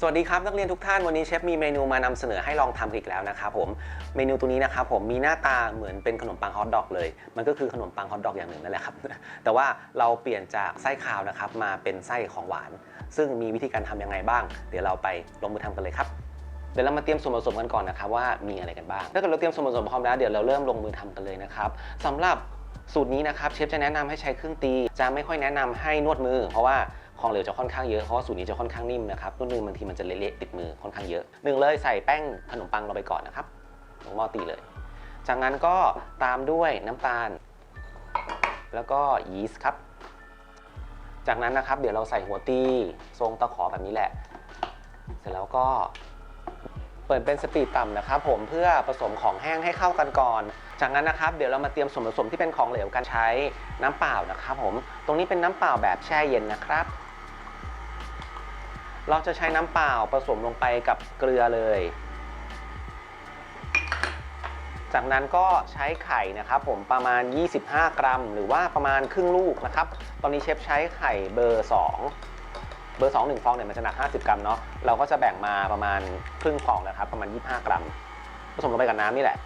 สวัสดีครับนักเรียนทุกท่านวันนี้เชฟมีเมนูมานำเสนอให้ลองทำอีกแล้วนะครับผมเมนูตัวนี้นะครับผมมีหน้าตาเหมือนเป็นขนมปังฮอทดอกเลย มันก็คือขนมปังฮอทดอกอย่างหนึ่งนั่นแหละครับ แต่ว่าเราเปลี่ยนจากไส้คาวนะครับมาเป็นไส้ของหวาน ซึ่งมีวิธีการทำยังไงบ้าง เดี๋ยวเราไปลงมือทำกันเลยครับเดี๋ยวเรามาเตรียมส่วนผสมกันก่อนนะครับว่ามีอะไรกันบ้างถ้าเกิดเราเตรียมส่วนผสมพร้อมแล้วเดี๋ยวเราเริ่มลงมือทำกันเลยนะครับสำหรับสูตรนี้นะครับเชฟจะแนะนำให้ใช้เครื่องตี จะไม่ค่อยแนะนำให้นวดมือ เพราะว่า ของเหลวจะค่อนข้างเยอะเพราะว่าสูตรนี้จะค่อนข้างนิ่มนะครับนวดมือบางทีมันจะเละๆติดมือค่อนข้างเยอะหนึ่งเลยใส่แป้งขนมปังลงไปก่อนนะครับลงหม้อตีเลย จากนั้นก็ตามด้วยน้ำตาล แล้วก็ยีสต์ครับ จากนั้นนะครับเดี๋ยวเราใส่หัวตีทรงตะขอแบบนี้แหละ เสร็จแล้วก็เปิดเป็นสปีดต่ำนะครับผมเพื่อผสมของแห้งให้เข้ากันก่อน จากนั้นนะครับเดี๋ยวเรามาเตรียมส่วนผสมที่เป็นของเหลวกันใช้น้ำเปล่านะครับผมตรงนี้เป็นน้ำเปล่าแบบแช่เย็นนะครับ เราจะใช้น้ำเปล่าผสมลงไปกับเกลือเลย จากนั้นก็ใช้ไข่นะครับผมประมาณ 25 กรัม หรือว่าประมาณครึ่งลูกนะครับ ตอนนี้เชฟใช้ไข่เบอร์ 2 เบอร์ 2 1ฟองเนี่ยมันจะหนัก 50 กรัมเนาะ เราก็จะแบ่งมาประมาณครึ่งฟองนะครับ ประมาณ 25 กรัม ผสมลงไปกับน้ำนี่แหละ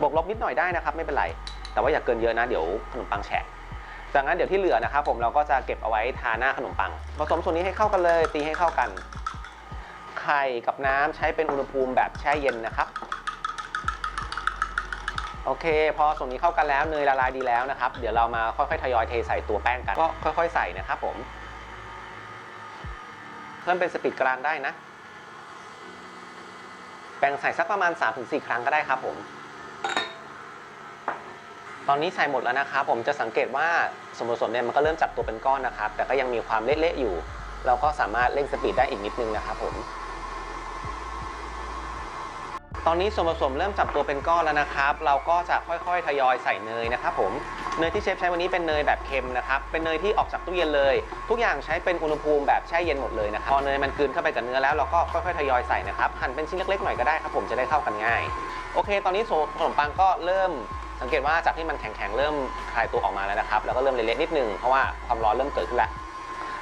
บวกลบนิดหน่อยได้นะครับ ไม่เป็นไร แต่ว่าอย่าเกินเยอะนะ เดี๋ยวขนมปังแฉะ จากนั้นเดี๋ยวที่เหลือนะครับผมเราก็จะเก็บเอาไว้ทาหน้าขนมปัง ผสมส่วนนี้ให้เข้ากันเลย ตีให้เข้ากัน ไข่กับน้ำใช้เป็นอุณหภูมิแบบแช่เย็นนะครับโอเค พอส่วนนี้เข้ากันแล้วเนยละลายดีแล้วนะครับ เดี๋ยวเรามาค่อยๆทยอยเทใส่ตัวแป้งกัน ก็ค่อยๆใส่นะครับผม เพิ่มเป็นสปีดกลางได้นะ แบ่งใส่สักประมาณ 3-4 ครั้งก็ได้ครับผม ตอนนี้ใส่หมดแล้วนะครับ ผมจะสังเกตว่าส่วนผสมเนี่ยมันก็เริ่มจับตัวเป็นก้อนนะครับ แต่ก็ยังมีความเละๆอยู่ เราก็สามารถเร่งสปีดได้อีกนิดนึงนะครับผมตอนนี้ส่วนผสมเริ่มจับตัวเป็นก้อนแล้วนะครับ เราก็จะค่อยๆ ทยอยใส่เนยนะครับผม เนยที่เชฟใช้วันนี้เป็นเนยแบบเค็มนะครับ เป็นเนยที่ออกจากตู้เย็นเลย ทุกอย่างใช้เป็นอุณหภูมิแบบแช่เย็นหมดเลยนะครับ พอเนยมันกลืนเข้าไปกับเนื้อแล้วเราก็ค่อยๆ ทยอยใส่นะครับ หั่นเป็นชิ้นเล็กๆ หน่อยก็ได้ครับผมจะได้เข้ากันง่าย โอเค ตอนนี้ขนมปังก็เริ่ม สังเกตว่าจากที่มันแข็งๆเริ่มคลายตัวออกมาแล้วนะครับ แล้วก็เริ่มเละๆนิดนึงเพราะว่าความร้อนเริ่มเกิดขึ้นแล้ว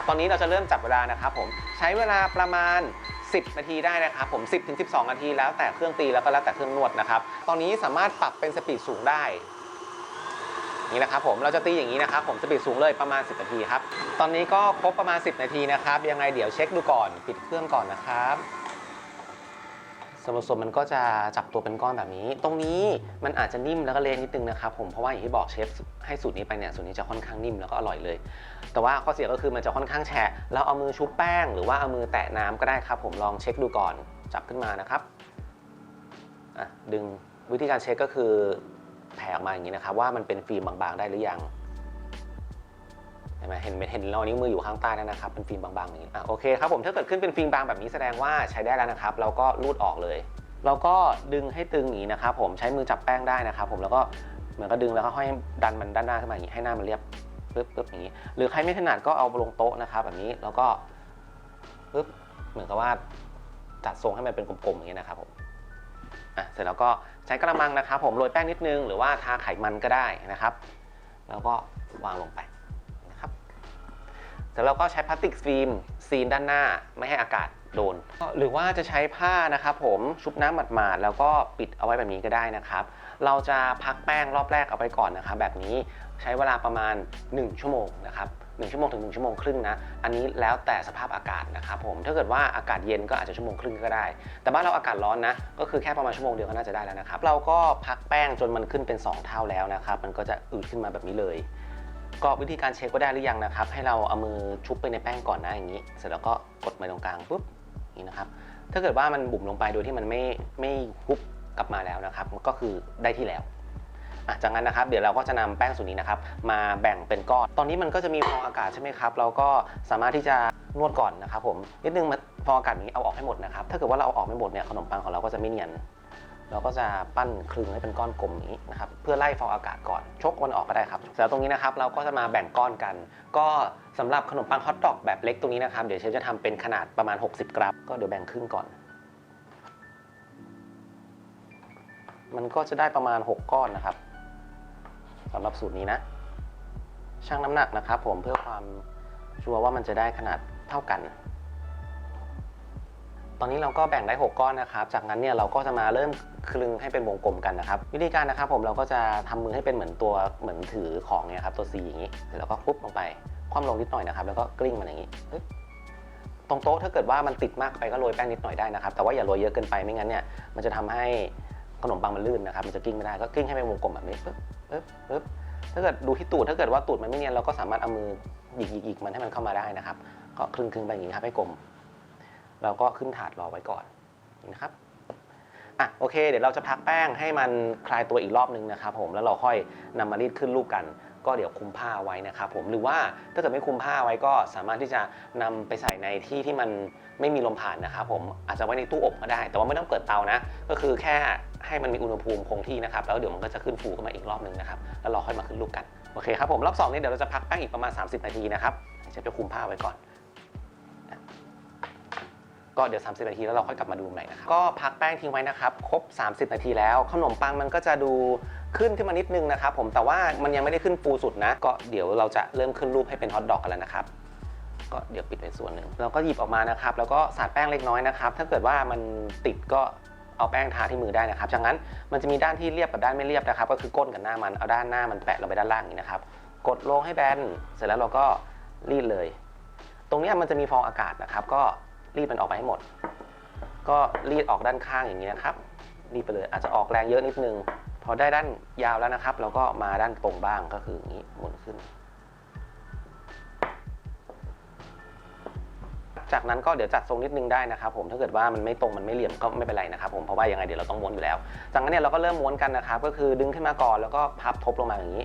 ตอนนี้เราจะเริ่มจับเวลานะครับผมใช้เวลาประมาณ 10 นาทีได้นะครับผม 10ถึง12 นาทีแล้วแต่เครื่องตีแล้วก็แล้วแต่เครื่องนวดนะครับ ตอนนี้สามารถปรับเป็นสปีดสูงได้นี่นะครับผมเราจะตีอย่างนี้นะครับผมสปีดสูงเลยประมาณ 10 นาทีครับ ตอนนี้ก็ครบประมาณ 10 นาทีนะครับ ยังไงเดี๋ยวเช็คดูก่อน ปิดเครื่องก่อนนะครับ ส่วนผสมมันก็จะจับตัวเป็นก้อนแบบนี้ ตรงนี้มันอาจจะนิ่มแล้วก็เละนิดนึงนะครับผม เพราะว่าอย่างที่บอกเชฟให้สูตรนี้ไปเนี่ย สูตรนี้จะค่อนข้างนิ่มแล้วก็อร่อยเลย แต่ว่าข้อเสียก็คือมันจะค่อนข้างแฉะ เราเอามือชุบแป้ง หรือว่าเอามือแตะน้ำก็ได้ครับ ผม ลองเช็คดูก่อน จับขึ้นมานะครับอะดึงวิธีการเช็คก็คือแผ่ออกมาอย่างนี้นะครับว่ามันเป็นฟิล์มบางๆได้หรือยัง เห็นไหมเห็นเห็นเรานิ้วมืออยู่ข้างใต้นะครับเป็นฟิล์มบางๆอย่างนี้อะโอเคครับผมถ้าเกิดขึ้นเป็นฟิล์มบางแบบนี้แสดงว่าใช้ได้แล้วนะครับ เราก็รูดออกเลย เราก็ดึงให้ตึงอย่างนี้นะครับผมใช้มือจับแป้งได้นะครับผมแล้วก็เหมือนก็ดึงแล้วก็ห้อยดันมันด้านหน้าขึ้นมาอย่างนี้ให้หน้ามันเรียบปึ๊บปึ๊บอย่างนี้ หรือใครไม่ถนัดก็เอาลงโต๊ะนะครับแบบนี้แล้วก็ปึ๊บเหมือนกับว่าจัดทรงให้มันเป็นกลมๆอย่างนี้นะครับผมอะเสร็จแล้วก็ใช้กระมังนะครับ ผมโรยแป้งนิดนึงหรือว่าทาไขมันก็ได้นะครับ แล้วก็วางลงไป เสร็จแล้วก็ใช้พลาสติกฟิล์มซีนด้านหน้าไม่ให้อากาศโดน หรือว่าจะใช้ผ้านะครับผมชุบน้ำหมาดๆแล้วก็ปิดเอาไว้แบบนี้ก็ได้นะครับ เราจะพักแป้งรอบแรกเอาไว้ก่อนนะครับแบบนี้ใช้เวลาประมาณ 1 ชั่วโมงนะครับ1ชั่วโมงถึง1ชั่วโมงครึ่งนะ อันนี้แล้วแต่สภาพอากาศนะครับผม ถ้าเกิดว่าอากาศเย็นก็อาจจะชั่วโมงครึ่งก็ได้ แต่บ้านเราอากาศร้อนนะ ก็คือแค่ประมาณชั่วโมงเดียวก็น่าจะได้แล้วนะครับ เราก็พักแป้งจนมันขึ้นเป็น 2 เท่าแล้วนะครับ มันก็จะอืดขึ้นมาแบบนี้เลย ก็วิธีการเช็คก็ได้หรือยังนะครับ ให้เราเอามือชุบไปในแป้งก่อนนะอย่างนี้ เสร็จแล้วก็กดมาตรงกลางปุ๊บนี้นะครับ ถ้าเกิดว่ามันบุ๋มลงไปโดยที่มันไม่ไม่ฮุบกลับมาแล้วนะครับก็คือได้ที่แล้วจากนั้นนะครับเดี๋ยวเราก็จะนำแป้งส่วนนี้นะครับ มาแบ่งเป็นก้อน ตอนนี้มันก็จะมีฟองอากาศใช่ไหมครับ เราก็สามารถที่จะนวดก่อนนะครับผมนิดนึงมันฟองอากาศนี้เอาออกให้หมดนะครับ ถ้าเกิดว่าเราเอาออกไม่หมดเนี่ยขนมปังของเราก็จะไม่เนียน เราก็จะปั้นคลึงให้เป็นก้อนกลมนี้นะครับเพื่อไล่ฟองอากาศก่อน ชกมันออกก็ได้ครับแล้วตรงนี้นะครับเราก็จะมาแบ่งก้อนกัน ก็สำหรับขนมปังฮอทดอกแบบเล็กตรงนี้นะครับเดี๋ยวเชฟจะทำเป็นขนาดประมาณ 60 กรัม ก็เดี๋ยวแบ่งครึ่งก่อน มันก็จะได้ประมาณ 6 ก้อนนะครับสำหรับสูตรนี้นะชั่งน้ำหนักนะครับ ผมเพื่อความชัวร์ว่ามันจะได้ขนาดเท่ากัน ตอนนี้เราก็แบ่งได้ 6 ก้อนนะครับ จากนั้นเนี่ยเราก็จะมาเริ่มคลึงให้เป็นวงกลมกันนะครับ วิธีการนะครับผมเราก็จะทำมือให้เป็นเหมือนตัวเหมือนถือของเนี่ยครับตัว C อย่างนี้แล้วก็ปุ๊บลงไปคว่ำลงนิดหน่อยนะครับแล้วก็กลิ้งมันอย่างนี้ตรงโต๊ะถ้าเกิดว่ามันติดมากไปก็โรยแป้งนิดหน่อยได้นะครับ แต่ว่าอย่าโรยเยอะเกินไปไม่งั้นเนี่ยมันจะทำให้ขนมปังมันลื่นนะครับ มันจะกลิ้งไม่ได้ก็กลิ้งให้เป็นวงกลมแบบนี้ปึ๊บปึ๊บปึ๊บถ้าเกิดดูที่ตูดถ้าเกิดว่าตูดมันไม่เนียนเราก็สามารถเอามือหยิกหยิกหยิกมันให้มันเข้ามาได้นะครับ ก็คลึงคลึงๆไปอย่างนี้ครับให้กลม เราก็ขึ้นถาดรอไว้ก่อนนะครับอะโอเค เดี๋ยวเราจะพักแป้งให้มันคลายตัวอีกรอบนึงนะครับผมแล้วเราค่อยนำมารีดขึ้นรูปกัน ก็เดี๋ยวคุมผ้าไว้นะครับผมหรือว่าถ้าเกิดไม่คุมผ้าไว้ก็สามารถที่จะนำไปใส่ในที่ที่มันไม่มีลมผ่านนะครับผมอาจจะไว้ในตู้อบก็ได้ แต่ว่าไม่ต้องเปิดเตานะ ก็คือแค่ให้มันมีอุณหภูมิคงที่นะครับแล้วเดี๋ยวมันก็จะขึ้นฟูขึ้นมาอีกรอบนึงนะครับแล้วเราค่อยมาขึ้นรูปกันโอเคครับผมรอบสองนี้เดี๋ยวเราจะพักแป้งอีกประมาณ 30 นาทีนะครับเชฟจะคุมผ้าไว้ก่อน ก็เดี๋ยว 30 นาทีแล้วเราค่อยกลับมาดูใหม่นะครับก็พักแป้งทิ้งไว้นะครับครบ 30 นาทีแล้วขนมปังมันก็จะดูขึ้นขึ้นมานิดนึงนะครับผมแต่ว่ามันยังไม่ได้ขึ้นฟูสุดนะ ก็เดี๋ยวเราจะเริ่มขึ้นรูปให้เป็นฮอทดอกกันแล้วนะครับก็เดี๋ยวปิดไว้ส่วนหนึ่งเราก็หยิบออกมานะครับ แล้วก็สาดแป้งเล็กน้อยนะครับ ถ้าเกิดว่ามันติดก็เอาแป้งทาที่มือได้นะครับจากนั้นมันจะมีด้านที่เรียบกับด้านไม่เรียบนะครับ ก็คือก้นกับหน้ามันเอาด้านหน้ามันแปะลงไปด้านล่างนี้นะครับ กดลงให้แบนเสร็จแล้วเราก็รีดเลย ตรงนี้มันจะมีฟองอากาศนะครับ ก็ รีดมันออกไปให้หมด ก็รีดออกด้านข้างอย่างนี้นะครับ รีดไปเลยอาจจะออกแรงเยอะนิดนึง พอได้ด้านยาวแล้วนะครับ เราก็มาด้านตรงบ้างก็คืออย่างนี้หมุนขึ้น จากนั้นก็เดี๋ยวจัดทรงนิดนึงได้นะครับ ผมถ้าเกิดว่ามันไม่ตรงมันไม่เหลี่ยมก็ไม่เป็นไรนะครับ ผมเพราะว่ายังไงเดี๋ยวเราต้องม้วนอยู่แล้ว จากนั้นเนี่ยเราก็เริ่มม้วนกันนะครับ ก็คือดึงขึ้นมาก่อนแล้วก็พับทบลงมาอย่างนี้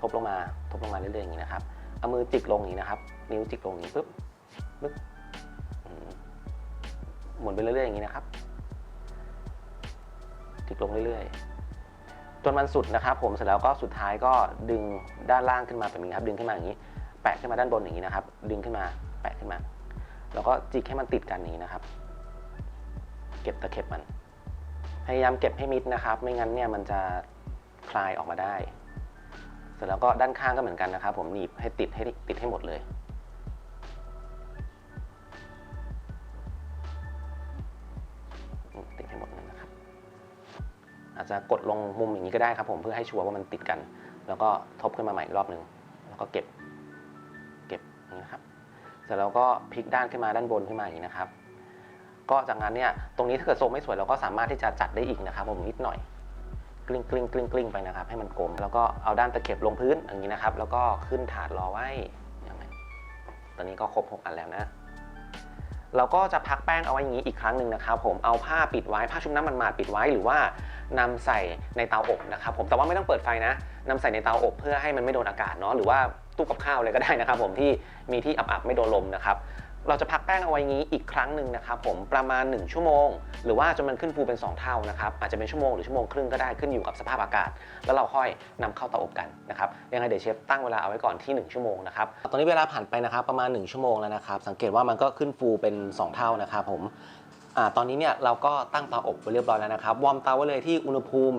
ทบลงมา ทบลงมาเรื่อยๆอย่างนี้นะครับเอามือจิกลงอย่างนี้นะครับ นิ้วจิกลงอย่างนี้ปึ๊บปึ๊บ หมุนไปเรื่อยๆอย่างนี้นะครับจิกลงเรื่อยๆ จนมันสุดนะครับ ผมเสร็จแล้วก็สุดท้ายก็ดึงด้านล่างขึ้นมาแบบนี้ครับ ดึงขึ้นมาอย่างนี้ แปะขึ้นมาด้านบนอย่างนี้นะครับ ดึงขึ้นมา แปะขึ้นมา แล้วก็จิกให้มันติดกันอย่างนี้นะครับ เก็บตะเข็บมัน พยายามเก็บให้มิดนะครับ ไม่งั้นเนี่ยมันจะคลายออกมาได้ เสร็จแล้วก็ด้านข้างก็เหมือนกันนะครับ ผมหนีบให้ติดให้ติดให้หมดเลย อาจจะกดลงมุมอย่างนี้ก็ได้ครับผมเพื่อให้ชัวร์ว่ามันติดกัน แล้วก็ทบขึ้นมาใหม่อีกรอบหนึ่งแล้วก็เก็บเก็บอย่างนี้นะครับเสร็จแล้วก็พลิกด้านขึ้นมาด้านบนขึ้นมาอย่างนี้นะครับ ก็จากนั้นเนี่ยตรงนี้ถ้าเกิดทรงไม่สวยเราก็สามารถที่จะจัดได้อีกนะครับผมนิดหน่อยกลิ้งกลิ้งกลิ้งกลิ้งไปนะครับ ให้มันกลม แล้วก็เอาด้านตะเข็บลงพื้นอย่างนี้นะครับ แล้วก็ขึ้นถาดรอไว้อย่างนี้ตอนนี้ก็ครบหกอันแล้วนะ เราก็จะพักแป้งเอาไว้อย่างนี้อีกครั้งหนึ่งนะครับผมเอาผ้าปิดไว้ผ้าชุบน้ำมันหมาดปิดไว้หรือว่านำใส่ในเตาอบนะครับผมแต่ว่าไม่ต้องเปิดไฟนะนำใส่ในเตาอบเพื่อให้มันไม่โดนอากาศเนาะหรือว่าตู้กับข้าวเลยก็ได้นะครับผมที่มีที่อับๆไม่โดนลมนะครับ เราจะพักแป้งเอาไว้งี้อีกครั้งหนึ่งนะครับผมประมาณ 1 ชั่วโมง หรือว่าจนมันขึ้นฟูเป็น 2 เท่านะครับอาจจะเป็นชั่วโมงหรือชั่วโมงครึ่งก็ได้ขึ้นอยู่กับสภาพอากาศ แล้วเราค่อยนำเข้าเตาอบกันนะครับยังไงเดี๋ยวเชฟตั้งเวลาเอาไว้ก่อนที่ 1 ชั่วโมงนะครับตอนนี้เวลาผ่านไปนะครับประมาณ 1 ชั่วโมงแล้วนะครับสังเกตว่ามันก็ขึ้นฟูเป็น 2 เท่านะครับผมอตอนนี้เนี่ยเราก็ตั้งเตาอบไว้เรียบร้อยแล้วนะครับ วอร์มเตาไว้เลยที่อุณหภูมิ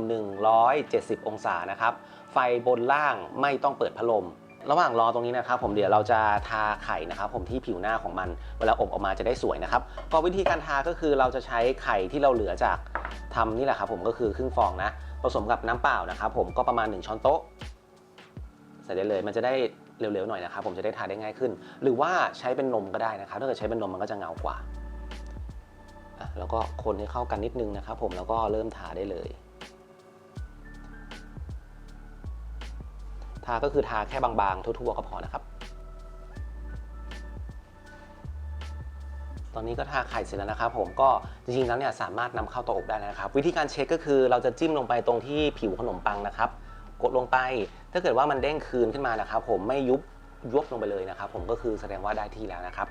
170 องศานะครับ ไฟบนล่างไม่ต้องเปิดพัดลม ระหว่างรอตรงนี้นะครับผมเดี๋ยวเราจะทาไข่นะครับผมที่ผิวหน้าของมันเวลาอบออกมาจะได้สวยนะครับก็วิธีการทาก็คือเราจะใช้ไข่ที่เราเหลือจากทำนี่แหละครับผมก็คือครึ่งฟองนะผสมกับน้ำเปล่านะครับผมก็ประมาณ 1 ช้อนโต๊ะใส่ได้เลยมันจะได้เร็วๆหน่อยนะครับผมจะได้ทาได้ง่ายขึ้น หรือว่าใช้เป็นนมก็ได้นะครับถ้าเกิดใช้เป็นนมมันก็จะเงากว่าแล้วก็คนให้เข้ากันนิดนึงนะครับผมแล้วก็เริ่มทาได้เลยาก็คือทาแค่บางๆ ทั่วๆก็พอนะครับ ตอนนี้ก็ทาไข่เสร็จแล้วนะครับผมก็จริงๆแล้วเนี่ยสามารถนำเข้าเตาอบได้นะครับ วิธีการเช็คก็คือเราจะจิ้มลงไปตรงที่ผิวขนมปังนะครับ กดลงไป ถ้าเกิดว่ามันเด้งคืนขึ้นมานะครับ ผมไม่ยุบยุบลงไปเลยนะครับ ผมก็คือแสดงว่าได้ที่แล้วนะครับ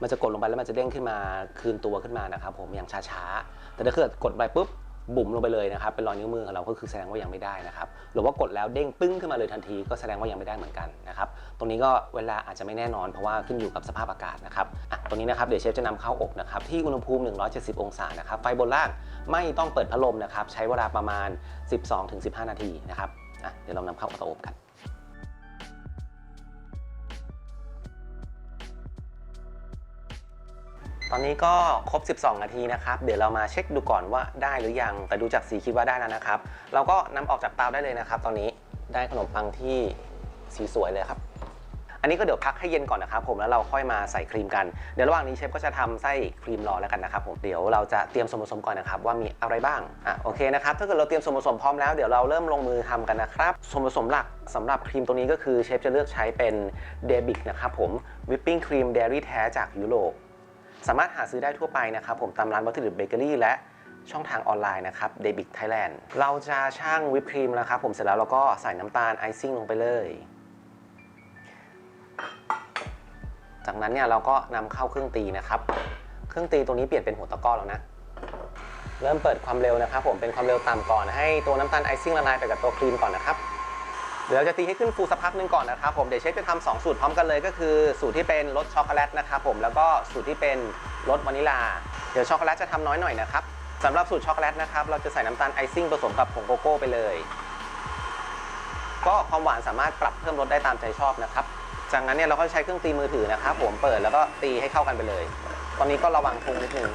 มันจะกดลงไปแล้วมันจะเด้งขึ้นมาคืนตัวขึ้นมานะครับ ผมอย่างช้าๆ แต่ถ้าเกิดกดไปปุ๊บ บุ่มลงไปเลยนะครับเป็นรอยนิ้วมือของเราก็คือแสดงว่ายังไม่ได้นะครับหรือว่ากดแล้วเด้งปึ้งขึ้นมาเลยทันทีก็แสดงว่ายังไม่ได้เหมือนกันนะครับตรงนี้ก็เวลาอาจจะไม่แน่นอน เพราะว่าขึ้นอยู่กับสภาพอากาศนะครับอะตรงนี้นะครับเดี๋ยวเชฟจะนำเข้าอบนะครับที่อุณหภูมิ 170 องศานะครับไฟบนล่างไม่ต้องเปิดพัดลมนะครับใช้เวลาประมาณ 12-15 นาทีนะครับอะเดี๋ยวเรานำเข้าเตาอบกัน ตอนนี้ก็ครบ 12 นาทีนะครับ เดี๋ยวเรามาเช็คดูก่อนว่าได้หรือยัง แต่ดูจากสีคิดว่าได้แล้วนะครับ เราก็นำออกจากเตาได้เลยนะครับ ตอนนี้ได้ขนมปังที่สีสวยเลยครับ อันนี้ก็เดี๋ยวพักให้เย็นก่อนนะครับ ผมแล้วเราค่อยมาใส่ครีมกัน เดี๋ยวระหว่างนี้เชฟก็จะทำไส้ครีมรอแล้วกันนะครับผม เดี๋ยวเราจะเตรียมส่วนผสมก่อนนะครับว่ามีอะไรบ้าง อะโอเคนะครับ ถ้าเกิดเราเตรียมส่วนผสมพร้อมแล้วเดี๋ยวเราเริ่มลงมือทำกันนะครับ ส่วนผสมหลักสำหรับครีมตัวนี้ก็คือเชฟจะเลือกใช้เป็นเดบิกนะครับผม วิปปิ้งครีมเดรี่แท้จากยุโรป สามารถหาซื้อได้ทั่วไปนะครับผมตามร้านวัตถุดิบเบเกอรี่และช่องทางออนไลน์นะครับ d e b i c Thailand เราจะช่างวิปครีมแล้วครับผมเสร็จแล้วเราก็ใส่น้ำตาลไอซิ่งลงไปเลย จากนั้นเนี่ยเราก็นำเข้าเครื่องตีนะครับ เครื่องตีตัวนี้เปลี่ยนเป็นหัวตะกร้อแล้วนะ เริ่มเปิดความเร็วนะครับผมเป็นความเร็วต่ำก่อนให้ตัวน้ำตาลไอซิ่งละลายไปกับตัวครีมก่อนนะครับ เดี๋ยวจะตีให้ขึ้นฟูสักพักหนึ่งก่อนนะครับผมเดี๋ยวเชฟจะทำสองสูตรพร้อมกันเลยก็คือสูตรที่เป็นรสช็อกโกแลตนะครับผมแล้วก็สูตรที่เป็นรสวานิลา เดี๋ยวช็อกโกแลตจะทำน้อยหน่อยนะครับสำหรับสูตรช็อกโกแลตนะครับเราจะใส่น้ำตาลไอซิ่งผสมกับผงโกโก้ไปเลย ก็ความหวานสามารถปรับเพิ่มรสได้ตามใจชอบนะครับจากนั้นเนี่ยเราก็ใช้เครื่องตีมือถือนะครับผมเปิดแล้วก็ตีให้เข้ากันไปเลย ตอนนี้ก็ระวังพุงนิดนึง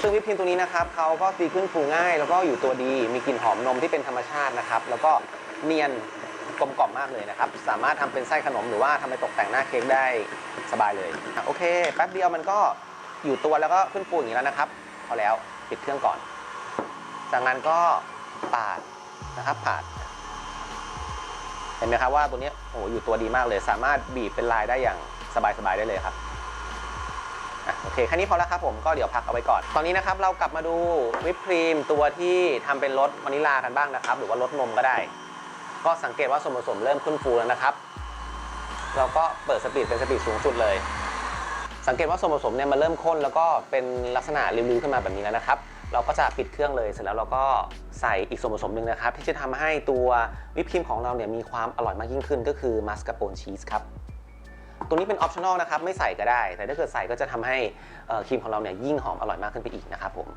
ซึ่งวิปครีมตัวนี้นะครับเขาก็ตีขึ้นฟูง่าย แล้วก็อยู่ตัวดีมีกลิ่นหอมนมที่เป็นธรรมชาตินะครับ แล้วก็ เนียนกลมกล่อมมากเลยนะครับ สามารถทำเป็นไส้ขนมหรือว่าทำไปตกแต่งหน้าเค้กได้สบายเลย โอเค แป๊บเดียวมันก็อยู่ตัวแล้วก็ขึ้นฟูอย่างนี้แล้วนะครับ พอแล้วปิดเครื่องก่อน จากนั้นก็ปาดนะครับปาด เห็นไหมครับว่าตัวนี้โอ้โหอยู่ตัวดีมากเลย สามารถบีบเป็นลายได้อย่างสบายๆได้เลยครับโอเค แค่นี้พอแล้วครับผมก็เดี๋ยวพักเอาไว้ก่อน ตอนนี้นะครับเรากลับมาดูวิปครีมตัวที่ทำเป็นรสวานิลากันบ้างนะครับ หรือว่ารสนมก็ได้ ก็สังเกตว่าส่วนผสมเริ่มขึ้นฟูแล้วนะครับ เราก็เปิดสปีดเป็นสปีดสูงสุดเลย สังเกตว่าส่วนผสมเนี่ยมันเริ่มข้นแล้วก็เป็นลักษณะริ้วๆขึ้นมาแบบนี้แล้วนะครับ เราก็จะปิดเครื่องเลยเสร็จแล้วเราก็ใส่อีกส่วนผสมหนึ่งนะครับ ที่จะทำให้ตัววิปครีมของเราเนี่ยมีความอร่อยมากยิ่งขึ้น ก็คือมัสคาโปนชีสครับตัวนี้เป็นออปชั่นอลนะครับไม่ใส่ก็ได้ แต่ถ้าเกิดใส่ก็จะทำให้ครีมของเราเนี่ยยิ่งหอมอร่อยมากขึ้นไปอีกนะครับผม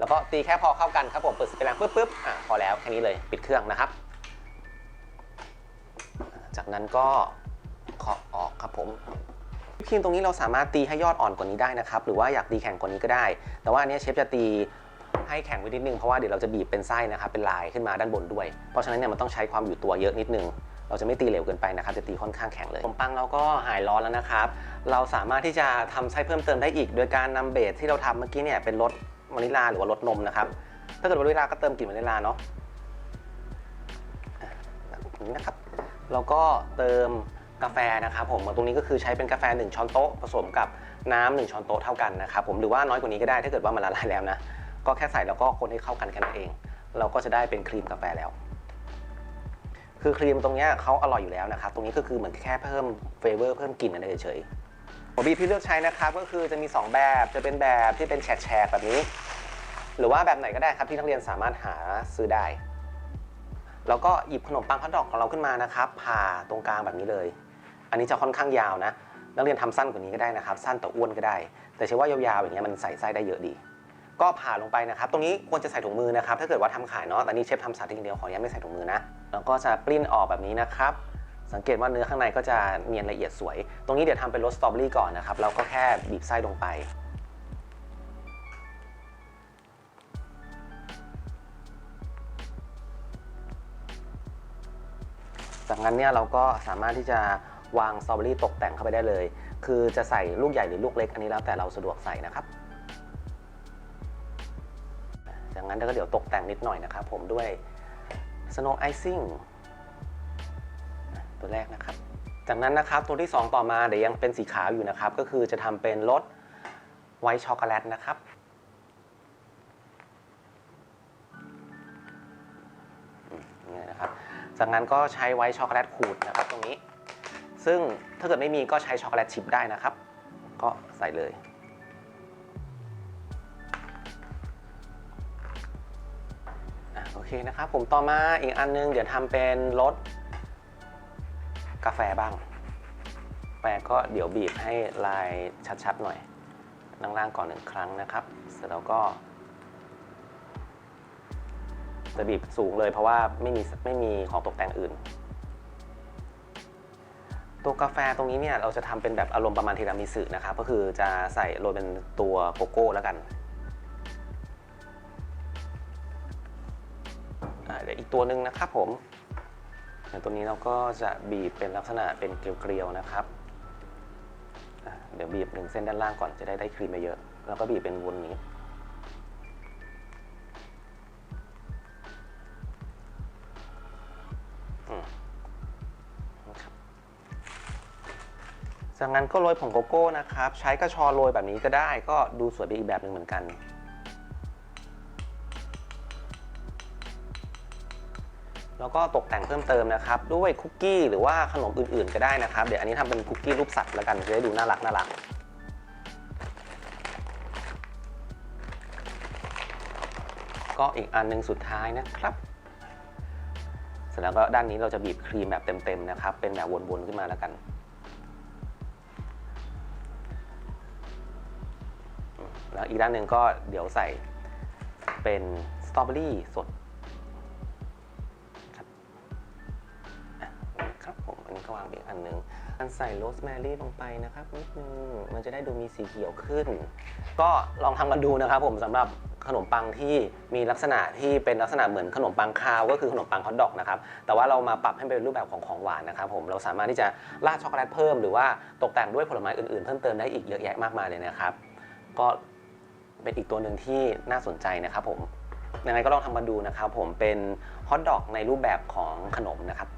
แล้วก็ตีแค่พอเข้ากันครับผมเปิดสเปรย์แรงปุ๊บปุ๊บอะพอแล้วแค่นี้เลยปิดเครื่องนะครับ จากนั้นก็เคาะออกครับผมวิปครีมตรงนี้เราสามารถตีให้ยอดอ่อนกว่านี้ได้นะครับ หรือว่าอยากตีแข็งกว่านี้ก็ได้ แต่ว่าอันนี้เชฟจะตีให้แข็งไว้นิดนึงเพราะว่าเดี๋ยวเราจะบีบเป็นไส้นะครับเป็นลายขึ้นมาด้านบนด้วย เพราะฉะนั้นเนี่ยมันต้องใช้ความอยู่ตัวเยอะนิดนึง เราจะไม่ตีเหลวเกินไปนะครับ จะตีค่อนข้างแข็งเลยขนมปังเราก็หายร้อนแล้วนะครับ เราสามารถที่จะทำไส้เพิ่มเติมได้อีก โดยการนำเบสที่เราทำเมื่อกี้เนี่ยเป็นรส วานิลลาหรือว่ารสนมนะครับ ถ้าเกิดวานิลลาก็เติมกลิ่นวานิลลาเนาะแบบนี้นะครับเราก็เติมกาแฟนะครับผมตรงนี้ก็คือใช้เป็นกาแฟ 1 ช้อนโต๊ะผสมกับน้ำ1ช้อนโต๊ะเท่ากันนะครับผมหรือว่าน้อยกว่านี้ก็ได้ถ้าเกิดว่ามันละลายแล้วนะ ก็แค่ใส่แล้วก็คนให้เข้ากันแค่นั้นเอง เราก็จะได้เป็นครีมกาแฟแล้ว คือครีมตรงเนี้ยเขาอร่อยอยู่แล้วนะครับ ตรงนี้ก็คือเหมือนแค่เพิ่มเฟเวอร์เพิ่มกลิ่นอะไรเฉยๆ หัวบีบที่เลือกใช้นะครับก็คือจะมี 2 แบบจะเป็นแบบที่เป็นแฉกๆแบบนี้ หรือว่าแบบไหนก็ได้ครับที่นักเรียนสามารถหาซื้อได้ แล้วก็หยิบขนมปังพัดดอกของเราขึ้นมานะครับผ่าตรงกลางแบบนี้เลย อันนี้จะค่อนข้างยาวนะ นักเรียนทำสั้นกว่านี้ก็ได้นะครับ สั้นแต่อ้วนก็ได้ แต่เชื่อว่ายาวๆอย่างเงี้ยมันใส่ไส้ได้เยอะดี ก็ผ่าลงไปนะครับ ตรงนี้ควรจะใส่ถุงมือนะครับ ถ้าเกิดว่าทำขายเนาะแต่นี่เชฟทำสาธิตอย่างเดียวขออนุญาตไม่ใส่ถุงมือนะแล้วก็จะปลิ้นออกแบบนี้นะครับ สังเกตว่าเนื้อข้างในก็จะเนียนละเอียดสวย ตรงนี้เดี๋ยวทำเป็นรสสตรอเบอรี่ก่อนนะครับเราก็แค่บีบไส้ลงไป จากนั้นเนี่ยเราก็สามารถที่จะวางสตรอเบอรี่ตกแต่งเข้าไปได้เลย คือจะใส่ลูกใหญ่หรือลูกเล็กอันนี้แล้วแต่เราสะดวกใส่นะครับ จากนั้นก็เดี๋ยวตกแต่งนิดหน่อยนะครับผมด้วย Snow Icing ตัวแรกนะครับ จากนั้นนะครับตัวที่ 2 ต่อมาเดี๋ยวยังเป็นสีขาวอยู่นะครับ ก็คือจะทำเป็นรสไวท์ช็อกโกแลตนะครับอืมอย่างนี้นะครับ จากนั้นก็ใช้ไวท์ช็อกโกแลตขูดนะครับตรงนี้ ซึ่งถ้าเกิดไม่มีก็ใช้ช็อกโกแลตชิพได้นะครับ ก็ใส่เลยโอเคนะครับผมต่อมาอีกอันนึงเดี๋ยวทำเป็นรส กาแฟบ้างกาแฟก็เดี๋ยวบีบให้ลายชัดๆหน่อยล่างๆก่อนหนึ่งครั้งนะครับ เสร็จแล้วก็ จะบีบสูงเลยเพราะว่าไม่มีไม่มีของตกแต่งอื่น ตัวกาแฟตรงนี้เนี่ยเราจะทำเป็นแบบอารมณ์ประมาณทีรามิสุนะครับ ก็คือจะใส่โรยเป็นตัวโกโก้แล้วกันเดี๋ยวอีกตัวหนึ่งนะครับผม ตัวนี้เราก็จะบีบเป็นลักษณะเป็นเกลียวๆนะครับ เดี๋ยวบีบหนึ่งเส้นด้านล่างก่อนจะได้ได้ครีมเยอะ แล้วก็บีบเป็นวนนี้ จากนั้นก็โรยผงโกโก้นะครับ ใช้กระชอโรยแบบนี้ก็ได้ ก็ดูสวยไปอีกแบบหนึ่งเหมือนกัน แล้วก็ตกแต่งเพิ่มเติมนะครับ ด้วยคุกกี้หรือว่าขนมอื่นๆ ก็ได้นะครับ เดี๋ยวอันนี้ทำเป็นคุกกี้รูปสัตว์แล้วกันจะได้ดูน่ารักน่ารักก็อีกอันหนึ่งสุดท้ายนะครับ เสร็จแล้วก็ด้านนี้เราจะบีบครีมแบบเต็มๆนะครับ เป็นแบบวนๆขึ้นมาแล้วกันแล้วอีกด้านหนึ่งก็เดี๋ยวใส่เป็นสตรอเบอรี่สด วางอีกอันหนึ่งอันใส่โรสแมรี่ลงไปนะครับนิดนึงมันจะได้ดูมีสีเขียวขึ้น ก็ลองทำกันดูนะครับผมสำหรับขนมปังที่มีลักษณะที่เป็นลักษณะเหมือนขนมปังคาวก็คือขนมปังฮอทดอกนะครับแต่ว่าเรามาปรับให้เป็นรูปแบบของของหวานนะครับผมเราสามารถที่จะราดช็อกโกแลตเพิ่มหรือว่าตกแต่งด้วยผลไม้อื่นๆ เพิ่มเติมได้อีกเยอะแยะมากมายเลยนะครับ ก็เป็นอีกตัวหนึ่งที่น่าสนใจนะครับผมยังไงก็ลองทำมาดูนะครับผมเป็นฮอทดอกในรูปแบบของขนมนะครับ